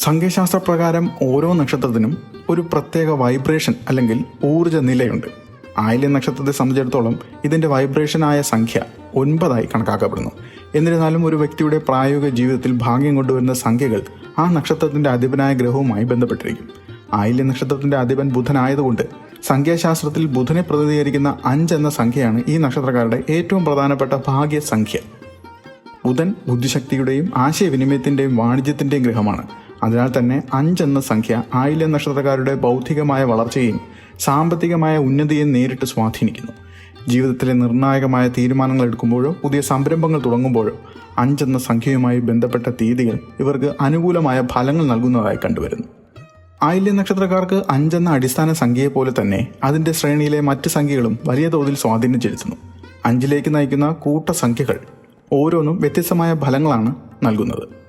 സംഖ്യാശാസ്ത്രപ്രകാരം ഓരോ നക്ഷത്രത്തിനും ഒരു പ്രത്യേക വൈബ്രേഷൻ അല്ലെങ്കിൽ ഊർജ നിലയുണ്ട്. ആയില്യ നക്ഷത്രത്തെ സംബന്ധിച്ചിടത്തോളം ഇതിന്റെ വൈബ്രേഷനായ സംഖ്യ ഒൻപതായി കണക്കാക്കപ്പെടുന്നു. എന്നിരുന്നാലും ഒരു വ്യക്തിയുടെ പ്രായോഗിക ജീവിതത്തിൽ ഭാഗ്യം കൊണ്ടുവരുന്ന സംഖ്യകൾ ആ നക്ഷത്രത്തിന്റെ അധിപനായ ഗ്രഹവുമായി ബന്ധപ്പെട്ടിരിക്കും. ആയില്യ നക്ഷത്രത്തിന്റെ അധിപൻ ബുധനായതുകൊണ്ട് സംഖ്യാശാസ്ത്രത്തിൽ ബുധനെ പ്രതിനിധീകരിക്കുന്ന അഞ്ച് എന്ന സംഖ്യയാണ് ഈ നക്ഷത്രക്കാരുടെ ഏറ്റവും പ്രധാനപ്പെട്ട ഭാഗ്യസംഖ്യ ബുധൻ ബുദ്ധിശക്തിയുടെയും ആശയവിനിമയത്തിന്റെയും വാണിജ്യത്തിന്റെയും ഗ്രഹമാണ്. അതിനാൽ തന്നെ അഞ്ചെന്ന സംഖ്യ ആയില്യ നക്ഷത്രക്കാരുടെ ബൗദ്ധികമായ വളർച്ചയെയും സാമ്പത്തികമായ ഉന്നതിയെയും നേരിട്ട് സ്വാധീനിക്കുന്നു. ജീവിതത്തിലെ നിർണായകമായ തീരുമാനങ്ങൾ എടുക്കുമ്പോഴോ പുതിയ സംരംഭങ്ങൾ തുടങ്ങുമ്പോഴോ അഞ്ചെന്ന സംഖ്യയുമായി ബന്ധപ്പെട്ട തീയതികൾ ഇവർക്ക് അനുകൂലമായ ഫലങ്ങൾ നൽകുന്നതായി കണ്ടുവരുന്നു. ആയില്യ നക്ഷത്രക്കാർക്ക് അഞ്ചെന്ന അടിസ്ഥാന സംഖ്യയെപ്പോലെ തന്നെ അതിന്റെ ശ്രേണിയിലെ മറ്റ് സംഖ്യകളും വലിയ തോതിൽ സ്വാധീനം ചെലുത്തുന്നു. അഞ്ചിലേക്ക് നയിക്കുന്ന കൂട്ടസംഖ്യകൾ ഓരോന്നും വ്യത്യസ്തമായ ഫലങ്ങളാണ് നൽകുന്നത്.